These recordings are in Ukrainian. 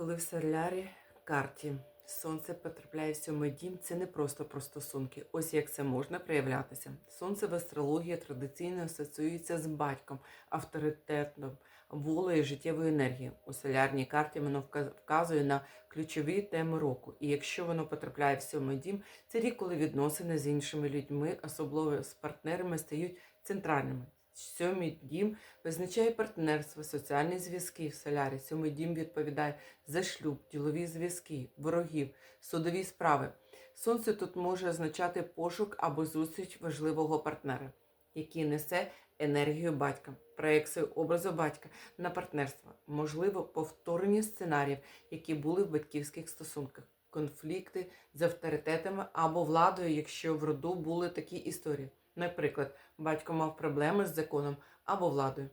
Коли в солярі карті сонце потрапляє в сьомий дім, це не просто про стосунки. Ось як це можна проявлятися. Сонце в астрології традиційно асоціюється з батьком, авторитетом, волею, життєвою енергією. У солярній карті воно вка- вказує на ключові теми року. І якщо воно потрапляє в сьомий дім, це рік, коли відносини з іншими людьми, особливо з партнерами, стають центральними. Сьомий дім визначає партнерство, соціальні зв'язки в солярі. Сьомий дім відповідає за шлюб, ділові зв'язки, ворогів, судові справи. Сонце тут може означати пошук або зустріч важливого партнера, який несе енергію батька, проекцію образу батька на партнерство, можливо, повторення сценаріїв, які були в батьківських стосунках, конфлікти з авторитетами або владою, якщо в роду були такі історії. Наприклад, батько мав проблеми з законом або владою.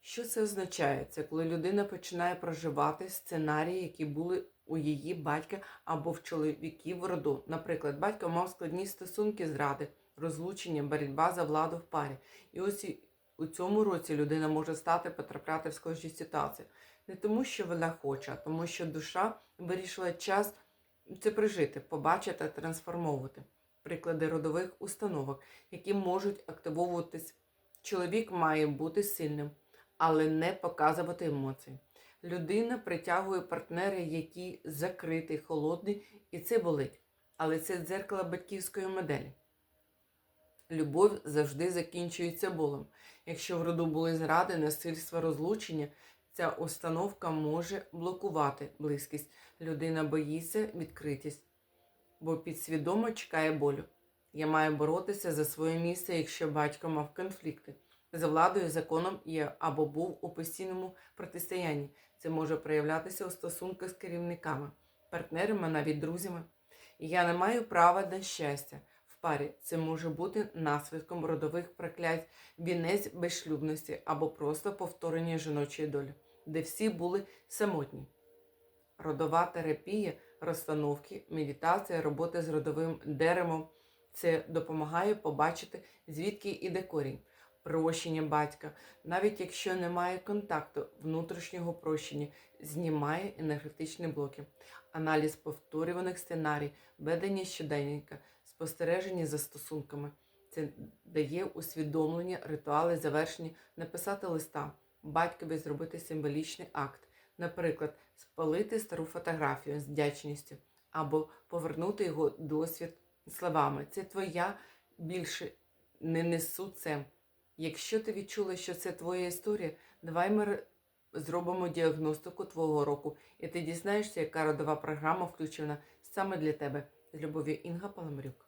Що це означає? Це коли людина починає проживати сценарії, які були у її батька або в чоловіків в роду. Наприклад, батько мав складні стосунки зради, розлучення, боротьба за владу в парі. І ось у цьому році людина може стати потрапляти в схожі ситуації. Не тому, що вона хоче, а тому, що душа вирішила час це прожити, побачити, трансформовувати. Приклади родових установок, які можуть активовуватись. Чоловік має бути сильним, але не показувати емоції. Людина притягує партнери, які закриті, холодні, і це болить. Але це дзеркало батьківської моделі. Любов завжди закінчується болем. Якщо в роду були зради, насильство, розлучення, ця установка може блокувати близькість. Людина боїться відкритість, бо підсвідомо чекає болю. Я маю боротися за своє місце, якщо батько мав конфлікти за владою, законом є або був у постійному протистоянні. Це може проявлятися у стосунках з керівниками, партнерами, навіть друзями. І я не маю права на щастя в парі. Це може бути наслідком родових проклять, вінець безшлюбності або просто повторення жіночої долі, де всі були самотні. Родова терапія, розстановки, медитація, робота з родовим деревом це допомагає побачити, звідки іде корінь. Прощення батька, навіть якщо немає контакту внутрішнього прощення, знімає енергетичні блоки, аналіз повторюваних сценарій, ведення щоденника, спостереження за стосунками. Це дає усвідомлення, ритуали завершення, написати листа, батькові зробити символічний акт, наприклад, спалити стару фотографію з вдячністю або повернути його досвід словами. Це твоя більше не несу це. Якщо ти відчула, що це твоя історія, давай ми зробимо діагностику твого року, і ти дізнаєшся, яка родова програма включена саме для тебе. З любов'ю Інга Паламарюк.